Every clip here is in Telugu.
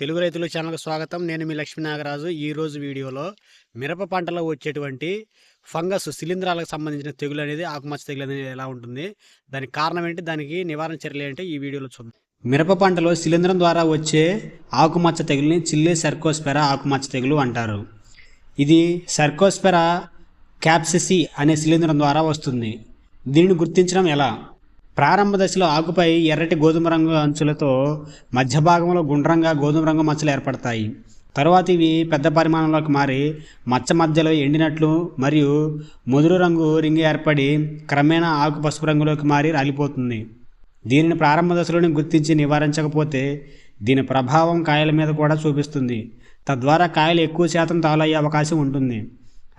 తెలుగు రైతుల ఛానల్కి స్వాగతం. నేను మీ లక్ష్మీ నాగరాజు. ఈ రోజు వీడియోలో మిరప పంటలో వచ్చేటువంటి ఫంగస్ శిలీంధ్రాలకు సంబంధించిన తెగులు అనేది ఆకుమచ్చ తెగులు అనేది ఎలా ఉంటుంది? దానికి కారణం ఏంటి? దానికి నివారణ చర్యలు ఏంటి? ఈ వీడియోలో చూద్దాం. మిరప పంటలో శిలీంధ్రం ద్వారా వచ్చే ఆకుమచ్చ తెగులుని చిల్లే సర్కోస్పెరా ఆకుమచ్చ తెగులు అంటారు. ఇది సర్కోస్పెరా క్యాప్సిసి అనే శిలీంధ్రం ద్వారా వస్తుంది. దీనిని గుర్తించడం ఎలా? ప్రారంభ దశలో ఆకుపై ఎర్రటి గోధుమ రంగు అంచులతో మధ్య భాగంలో గుండ్రంగా గోధుమ రంగు మచ్చలు ఏర్పడతాయి. తరువాత ఇవి పెద్ద పరిమాణంలోకి మారి మచ్చ మధ్యలో ఎండినట్లు మరియు ముదురు రంగు రింగు ఏర్పడి క్రమేణా ఆకు పసుపు రంగులోకి మారి రాలిపోతుంది. దీనిని ప్రారంభ దశలోనే గుర్తించి నివారించకపోతే దీని ప్రభావం కాయల మీద కూడా చూపిస్తుంది. తద్వారా కాయలు ఎక్కువ శాతం తాలయ్యే అవకాశం ఉంటుంది.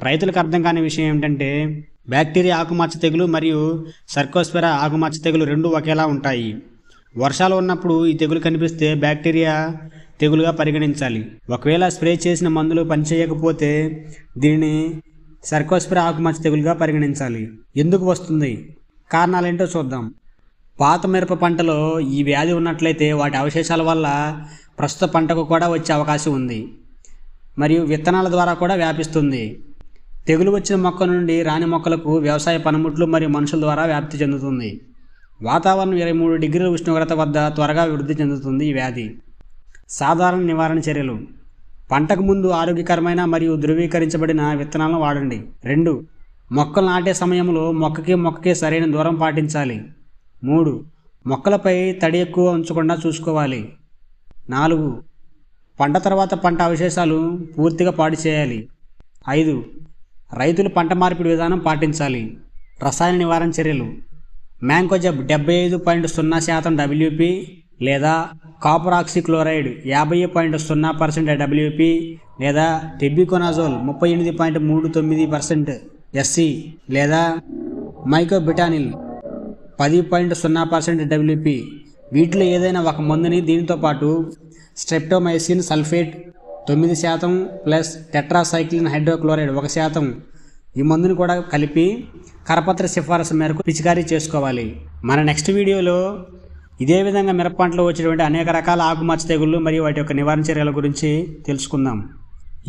రైతులకు అర్థం కాని విషయం ఏమిటంటే బ్యాక్టీరియా ఆకుమచ్చ తెగులు మరియు సర్కోస్పెరా ఆకుమచ్చ తెగులు రెండు ఒకేలా ఉంటాయి. వర్షాలు ఉన్నప్పుడు ఈ తెగులు కనిపిస్తే బ్యాక్టీరియా తెగులుగా పరిగణించాలి. ఒకవేళ స్ప్రే చేసిన మందులు పనిచేయకపోతే దీనిని సర్కోస్పెరా ఆకుమచ్చ తెగులుగా పరిగణించాలి. ఎందుకు వస్తుంది? కారణాలేంటో చూద్దాం. పాత మిరప పంటలో ఈ వ్యాధి ఉన్నట్లయితే వాటి అవశేషాల వల్ల ప్రస్తుత పంటకు కూడా వచ్చే అవకాశం ఉంది. మరియు విత్తనాల ద్వారా కూడా వ్యాపిస్తుంది. తెగులు వచ్చిన మొక్క నుండి రాని మొక్కలకు వ్యవసాయ పనిముట్లు మరియు మనుషుల ద్వారా వ్యాప్తి చెందుతుంది. వాతావరణం ఇరవై మూడు డిగ్రీల ఉష్ణోగ్రత వద్ద త్వరగా వృద్ధి చెందుతుంది ఈ వ్యాధి. సాధారణ నివారణ చర్యలు. పంటకు ముందు ఆరోగ్యకరమైన మరియు ధృవీకరించబడిన విత్తనాలను వాడండి. రెండు మొక్కలు నాటే సమయంలో మొక్కకి మొక్కకి సరైన దూరం పాటించాలి. మూడు మొక్కలపై తడి ఎక్కువ ఉంచకుండా చూసుకోవాలి. నాలుగు పంట తర్వాత పంట అవశేషాలు పూర్తిగా పాడు చేయాలి. ఐదు రైతులు పంట మార్పిడి విధానం పాటించాలి. రసాయన నివారణ చర్యలు. మ్యాంకోజబ్ డెబ్బై ఐదు పాయింట్ సున్నా శాతం డబ్ల్యూపి లేదా కాపర్ ఆక్సిక్లోరైడ్ యాభై పాయింట్ సున్నా పర్సెంట్ డబ్ల్యూపి లేదా టెబికోనాజోల్ ముప్పై ఎనిమిది పాయింట్ మూడు తొమ్మిది పర్సెంట్ ఎస్సి లేదా మైకోబిటానిల్ పది పాయింట్ సున్నా పర్సెంట్ డబ్ల్యూపి. వీటిలో ఏదైనా ఒక మందుని దీనితో పాటు స్ట్రెప్టోమైసిన్ సల్ఫేట్ తొమ్మిది శాతం ప్లస్ టెట్రాసైక్లిన్ హైడ్రోక్లోరైడ్ ఒక శాతం. ఈ మందుని కూడా కలిపి కరపత్ర సిఫారసు మేరకు పిచికారీ చేసుకోవాలి. మన నెక్స్ట్ వీడియోలో ఇదే విధంగా మిరప వచ్చేటువంటి అనేక రకాల ఆకుమచ్చ తెగుళ్ళు మరియు వాటి యొక్క నివారణ చర్యల గురించి తెలుసుకుందాం.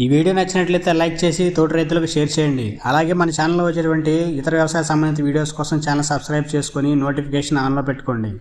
ఈ వీడియో నచ్చినట్లయితే లైక్ చేసి తోటి రైతులకు షేర్ చేయండి. అలాగే మన ఛానల్లో వచ్చేటువంటి ఇతర వ్యవసాయ సంబంధిత వీడియోస్ కోసం ఛానల్ సబ్స్క్రైబ్ చేసుకొని నోటిఫికేషన్ ఆన్లో పెట్టుకోండి.